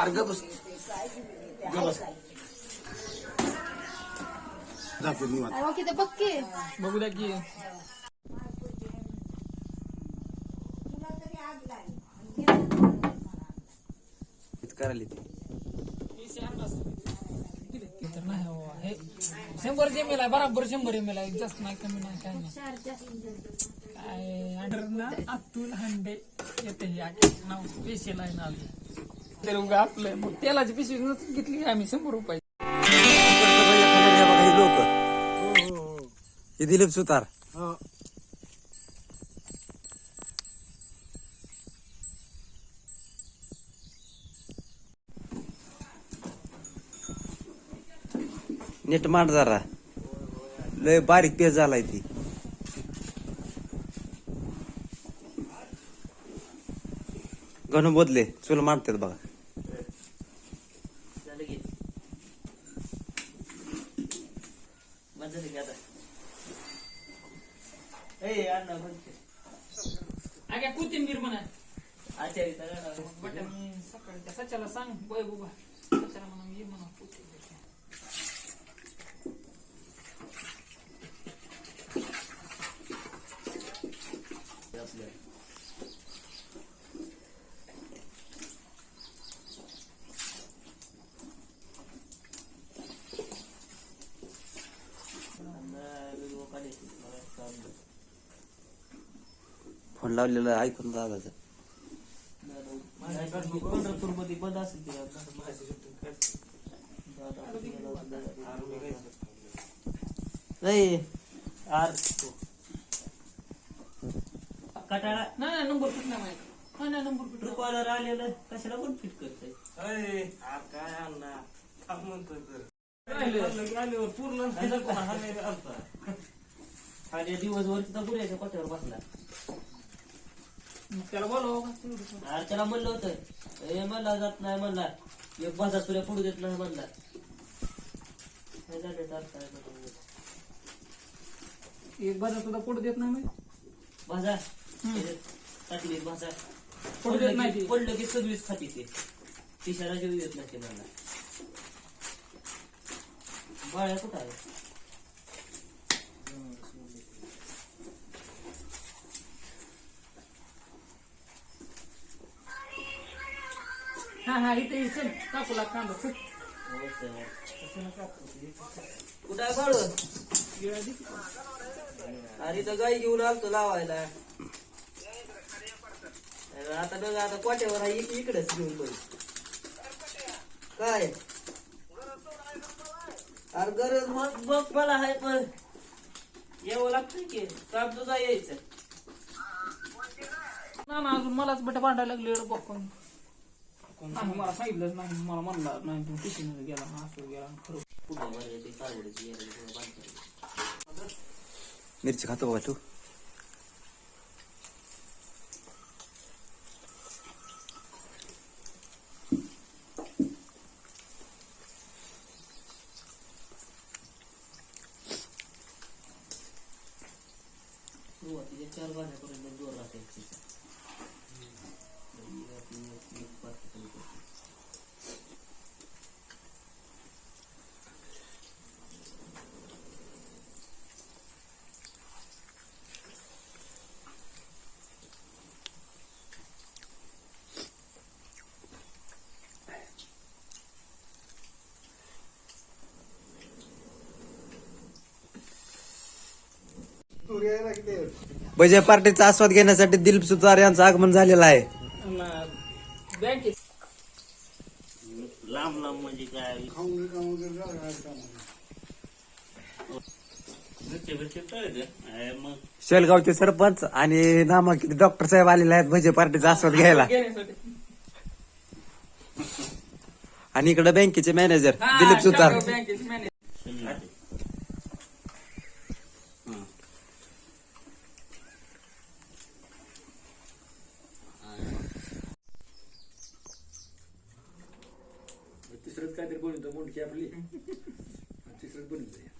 अर्ग बस. किती पक्के? बघू द्या की करायला ती ते तर नाही हो. हे शंभर एल आहे बराबर शंभर एम एल आहे. जास्त नाही कमी नाही काय नाही. काय ऑर्डर ना अतुल हांडे येते हे. नाव स्पेशल आहे नाव आपलं. मग तेलाची पिशवी घेतली आम्ही शंभर रुपये लोक हे दिलीप सुतार. नीट मांड जरा. लय बारीक पेज झालाय ती. गणू बोदले चुल मांडतात बघा. कोथिंबीर म्हणा. बटन. सकाळी त्या सच्याला सांग बय बाबा. सच्याला म्हणा ये म्हणा कोथिंबीर. फोन लावलेला ऐकून दादाचं पंढरपूरमध्ये बंद असेल ते नाही. आर कटाळा. नाही नंबर कुठं नाही माहिती? नाही नंबर कुठं ट्रुकॉलर आलेलं कशाला कोण फिट करतंय? आणि दिवसभर तिथं गुऱ्याच्या कोट्यावर बसला. त्याला बोलावं? अरे त्याला म्हणलं होतं. हे म्हणला जात नाही म्हणला. एक भाजा तुला पुढे देत नाही म्हणला. काय झालं तर काय करू? एक बाजार सुद्धा पोट देत नाही माहिती भाजा टाकली भाजा पडू देत नाही पडलं ती. की- पडलं की सदवीस खाती ते. तिशाला जेव देत नाही ते म्हणला. बाळ्या कुठं आहे? हा हा इथे चल कापूला कांदा. कुठं दे. अरे तर गाई घेऊन आलतो लावायला. आता बघ आता कोट्यावर आहे इक- इकडेच घेऊन बघ काय? अरे गरज मग बघ मला आहे पण यावं लागतं की? काम तुझा यायचं. ना ना अजून मलाच बट भांडायला लागले रे नाही मला सांगितलंच नाही. मला म्हणला नाही तू टिफिन गेला हा असं गेला खरं. पुढं ते यायला. मिरची खातो बघा तू. सुरुवातीच्या चार भाज्यापर्यंत जोर राहते. तिचा. बजे पार्टीचा आस्वाद घेण्यासाठी दिलीप सुतार यांचं आगमन झालेलं आहे बँकेत लांब लांब म्हणजे काय? मग. शेलगावचे सरपंच आणि नामांकित डॉक्टर साहेब आलेले आहेत भजे पार्टीचा आस्वाद घ्यायला. घेण्यासाठी आणि इकडे बँकेचे मॅनेजर दिलीप सुतार. बँकेत काहीतरी बनवतो मुंडकी आपली. तिसरंच बनवतो